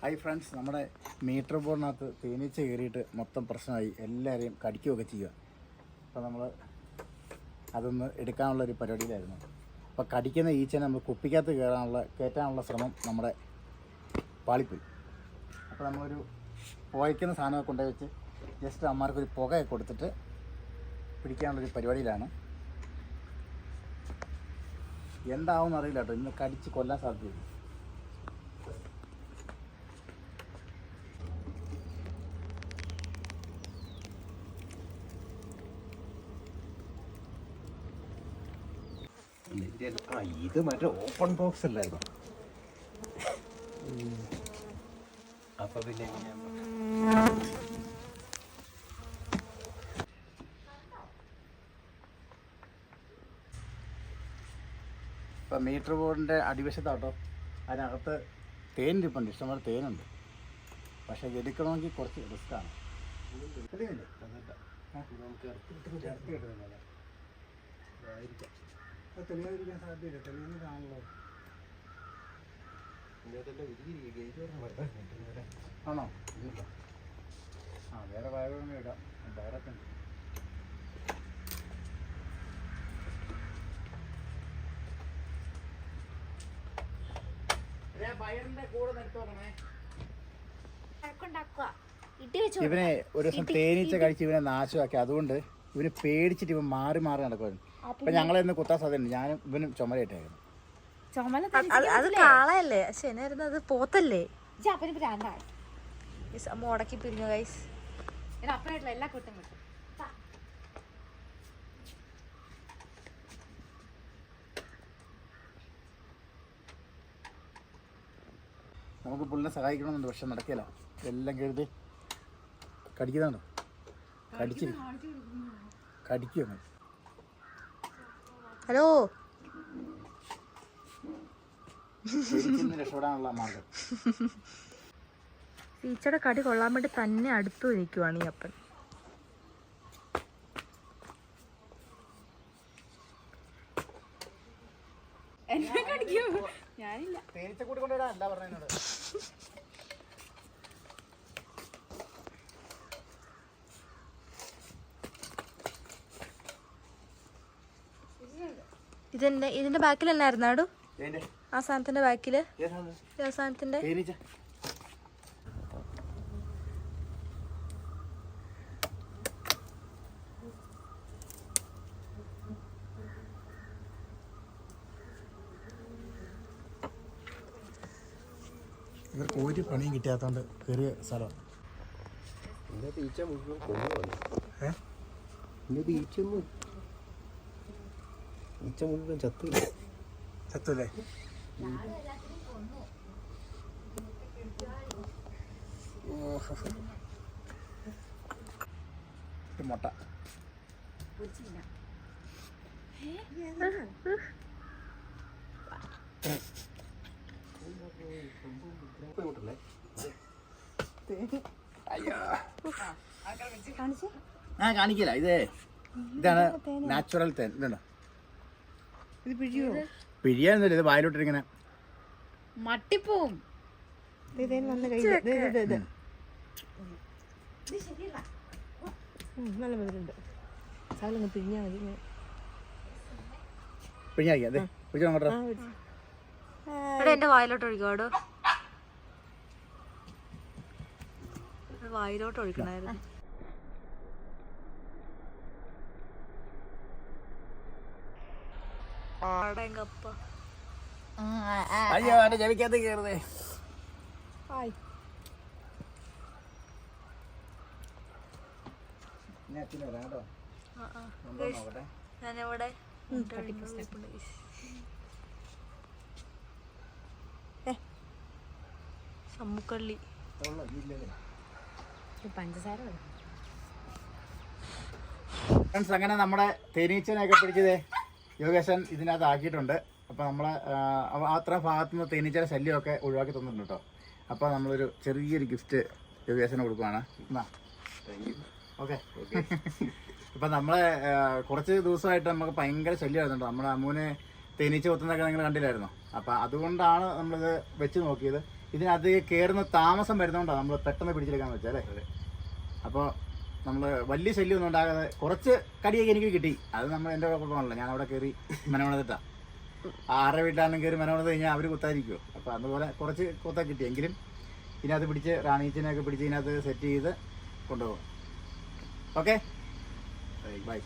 Hi friends നമ്മുടെ meter ബോർഡിനകത്ത് തേനീച്ച കയറിയിട്ട് മൊത്തം പ്രശ്നമായി. എല്ലാവരെയും കടിക്കുകയൊക്കെ ചെയ്യുക. അപ്പോൾ നമ്മൾ അതൊന്ന് എടുക്കാനുള്ളൊരു പരിപാടിയിലായിരുന്നു. അപ്പോൾ കടിക്കുന്ന ഈച്ചനെ നമ്മൾ കുപ്പിക്കകത്ത് കയറാനുള്ള കയറ്റാനുള്ള ശ്രമം നമ്മുടെ പാളിപ്പോയി. അപ്പോൾ നമ്മളൊരു പുകയ്ക്കുന്ന സാധനമൊക്കെ കൊണ്ടുപോയി വെച്ച് ജസ്റ്റ് അമ്മമാർക്കൊരു പുകയൊക്കെ കൊടുത്തിട്ട് പിടിക്കാനുള്ളൊരു പരിപാടിയിലാണ്. എന്താവും അറിയില്ല കേട്ടോ. ഇന്ന് കടിച്ച് കൊല്ലാൻ സാധ്യതയുണ്ട്. ആ ഇത് മറ്റേ ഓപ്പൺ ബോക്സ് അല്ലായിരുന്നു. അപ്പൊ പിന്നെ ഇപ്പൊ മീറ്റർ ബോർഡിന്റെ അടിവശത്താട്ടോ അതിനകത്ത് തേൻ ഇരിപ്പുണ്ട്. ഇഷ്ടംപോലെ തേനുണ്ട്. പക്ഷേ എടുക്കണമെങ്കിൽ കുറച്ച് റിസ്ക്കാണ് തെളിയുന്നില്ലേ? അത് തെളിയാതിരിക്കാൻ സാധ്യതയില്ല. തെളിയുന്നതാണല്ലോ. ആണോ? ആ വേറെ വയറൊന്നും ഇടാം. വയറൊക്കെ ഉണ്ട്. വയറിന്റെ കൂടെ നിരത്ത് നോക്കണേ ഇടി വെച്ച് ഇവനെ ഒരു ദിവസം തേനീച്ച കഴിച്ച് ഇവനെ നാശമാക്കി. അതുകൊണ്ട് ഇവന് പേടിച്ചിട്ട് ഇവൻ മാറി മാറി നടക്കുവായിരുന്നു അപ്പൊ ഞങ്ങളെ ഇന്ന് കുത്താൻ സാധ്യതയുണ്ട്. ഞാനും ഇവനും ചുമരയിട്ടായിരുന്നു ചുമല അത് അത് കാളയല്ലേ? പക്ഷെ എന്നായിരുന്നു അത്? പോത്തല്ലേ? അപ്പന് ഭ്രാന്തായി ഉടക്കി പിരിഞ്ഞു ഗൈസ് അപ്പനായിട്ടുള്ള എല്ലാ കുറ്റം കിട്ടും നമുക്ക് പുള്ളിനെ സഹായിക്കണമെന്നുണ്ട്. പക്ഷെ നടക്കില്ല. എല്ലാം കരുതി കടിക്കുന്നുണ്ടോ കടിച്ചില്ല കടിക്കും ഹലോ? ഈച്ചയുടെ കടി കൊള്ളാൻ വേണ്ടി തന്നെ അടുത്തു നിൽക്കുവാണ് ഈ അപ്പൻ. ഞാനില്ല അല്ല ഇതിന്റെ ഇതിന്റെ ബാക്കിൽ എന്നായിരുന്നു ആടു ആ സാധനത്തിന്റെ ബാക്കിൽ. സാധനത്തിന്റെ? ഇവർക്ക് ഒരു പണിയും കിട്ടാത്തോണ്ട് കയറിയ സ്ഥലം. ഈച്ച മുഴുവൻ കൊണ്ടുപോകുന്നു ഏ? ഈച്ച മുഴുവൻ ചത്തില്ല ചത്തല്ലേ ഇത് മുട്ട ആ കാണിക്കില്ല. ഇത്. ഇതാണ് നാച്ചുറൽ തേൻ ഇതുണ്ടോ ഇത് പിഴിയോ? ഇത് വായിലോട്ടിരിങ്ങനെ മട്ടിപ്പോവും. നല്ല മധുരമുണ്ട് സാധനം പിഴിഞ്ഞാൽ മതി. പിഴിഞ്ഞായിരിക്കും. അതെ പിഴിഞ്ഞോ അങ്ങോട്ടോ ഇവിടെ എന്റെ വായിലോട്ട് ഒഴിക്കാടോ. വായിലോട്ട് ഒഴിക്കണായിരുന്നു ആടേം കപ്പ അയ്യോ എന്നെ ചെവിക്കകത്ത് കയറുന്നേ ഞാനിവിടെ സമ്മുക്കള്ളി. പഞ്ചസാര ഫ്രണ്ട്സ് അങ്ങനെ നമ്മുടെ തേനീച്ചനെയൊക്കെ പിടിച്ചത്. യോഗേശൻ ഇതിനകത്ത് ആക്കിയിട്ടുണ്ട്. അപ്പോൾ നമ്മളെ അത്ര ഭാഗത്തു നിന്ന് തേനീച്ചര ശല്യമൊക്കെ ഒഴിവാക്കി തന്നിട്ടുണ്ട് കേട്ടോ അപ്പോൾ നമ്മളൊരു ചെറിയൊരു ഗിഫ്റ്റ് യോഗേശന് കൊടുക്കുവാണ്. എന്നാ? ഓക്കെ ഇപ്പം നമ്മളെ കുറച്ച് ദിവസമായിട്ട് നമുക്ക് ഭയങ്കര ശല്യമായിരുന്നു കേട്ടോ നമ്മുടെ അമ്മൂനെ തേനീച്ച കൊത്തുന്നതൊക്കെ നിങ്ങൾ കണ്ടില്ലായിരുന്നോ? അപ്പം അതുകൊണ്ടാണ് നമ്മളിത് വെച്ച് നോക്കിയത്. ഇതിനകത്ത് കയറുന്ന താമസം വരുന്നതുകൊണ്ടാണ് നമ്മൾ പെട്ടെന്ന് പിടിച്ചെടുക്കാന്ന് വെച്ചാൽ അപ്പോൾ നമ്മൾ വലിയ ശല്യമൊന്നും ഉണ്ടാകാതെ കുറച്ച് കടിയൊക്കെ എനിക്ക് കിട്ടി. അത് നമ്മൾ എന്റെ കുഴപ്പമാണല്ലോ. ഞാൻ അവിടെ കയറി മനമണത്തിട്ടാ ആരുടെ വീട്ടിലാണെങ്കിലും കയറി മനോണത് കഴിഞ്ഞാൽ അവർ കുത്താതിരിക്കുമോ അപ്പോൾ അതുപോലെ കുറച്ച് കുത്താൻ കിട്ടി. എങ്കിലും ഇതിനകത്ത് പിടിച്ച് റാണീച്ചിനെയൊക്കെ പിടിച്ച് ഇതിനകത്ത് സെറ്റ് ചെയ്ത് കൊണ്ടുപോകും. Okay bye